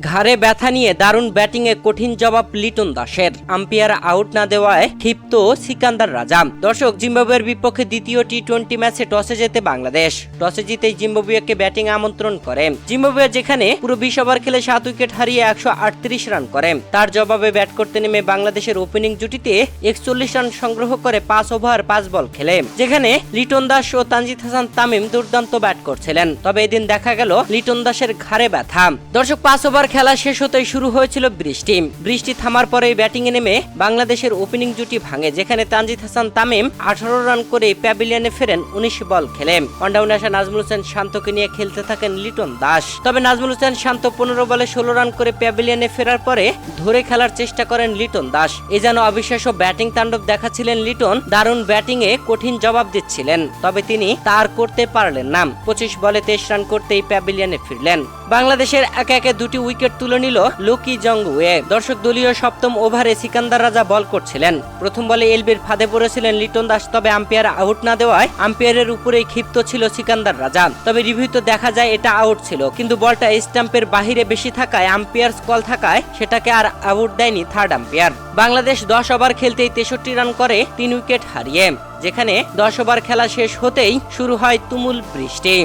ঘাড়ে ব্যথা নিয়ে দারুণ ব্যাটিংয়ে কঠিন জবাব লিটন দাসের। আম্পায়ার আউট না দেওয়ায় ক্ষিপ্ত সিকান্দার রাজা। দর্শক, জিম্বাবুয়ের বিপক্ষে দ্বিতীয় টি টোয়েন্টি ম্যাচে টসে যেতে বাংলাদেশ। টসে জিতেই জিম্বাবুয়েকে ব্যাটিং আমন্ত্রণ করে। জিম্বাবুয়ে যেখানে পুরো বিশ ওভার খেলে সাত উইকেট হারিয়ে একশো আটত্রিশ রান করে। তার জবাবে ব্যাট করতে নেমে বাংলাদেশের ওপেনিং জুটিতে একচল্লিশ রান সংগ্রহ করে পাঁচ ওভার, পাঁচ বল খেলে। যেখানে লিটন দাস ও তানজিদ হাসান তামিম দুর্দান্ত ব্যাট করছিলেন। তবে এদিন দেখা গেল লিটন দাসের ঘাড়ে ব্যথা। দর্শক, পাঁচ ওভার খেলা শেষ হতেই শুরু হয়েছিল বৃষ্টি। বৃষ্টি থামার পরে ব্যাটিংয়ে নেমে বাংলাদেশের ওপেনিং জুটি ভাঙে, যেখানে তানজিদ হাসান তামিম আঠারো রান করে প্যাভিলিয়নে ফেরেন, উনিশ বল খেলে। অনডাউনে আসা নাজমুল হোসেন শান্তকে নিয়ে খেলতে থাকেন লিটন দাস। তবে নাজমুল হোসেন শান্ত পনেরো বলে ষোলো রান করে প্যাভিলিয়নে ফেরার পরে ধরে খেলার চেষ্টা করেন লিটন দাস। এ যেন অবিশ্বাস্য ব্যাটিং তাণ্ডব দেখাচ্ছিলেন লিটন, দারুণ ব্যাটিং এ কঠিন জবাব দিচ্ছিলেন, তবে তিনি তার করতে পারলেন না। পঁচিশ বলে তেইশ রান করতেই প্যাভিলিয়নে ফিরলেন। বাংলাদেশের একে একে দুটি উইকেট তুলে নিল লকি জংওয়ে। দর্শক দলীয় সপ্তম ওভারে সিকান্দার রাজা বল করছিলেন। প্রথম বলে এলবির ফাঁদে পড়েছিলেন লিটন দাস, তবে আম্পায়ার আউট না দেওয়ায় আম্পায়ারের উপরেই ক্ষিপ্ত ছিল সিকান্দার রাজা। তবে রিভিউতে দেখা যায় এটা আউট ছিল, কিন্তু বলটা স্ট্যাম্পের বাহিরে বেশি থাকায় আম্পায়ার কল থাকায় সেটাকে আর আউট দেয়নি থার্ড আম্পায়ার বাংলাদেশ দশ ওভার খেলতেই তেষট্টি রান করে, তিন উইকেট হারিয়ে, যেখানে দশ ওভার খেলা শেষ হতেই শুরু হয় তুমুল বৃষ্টি।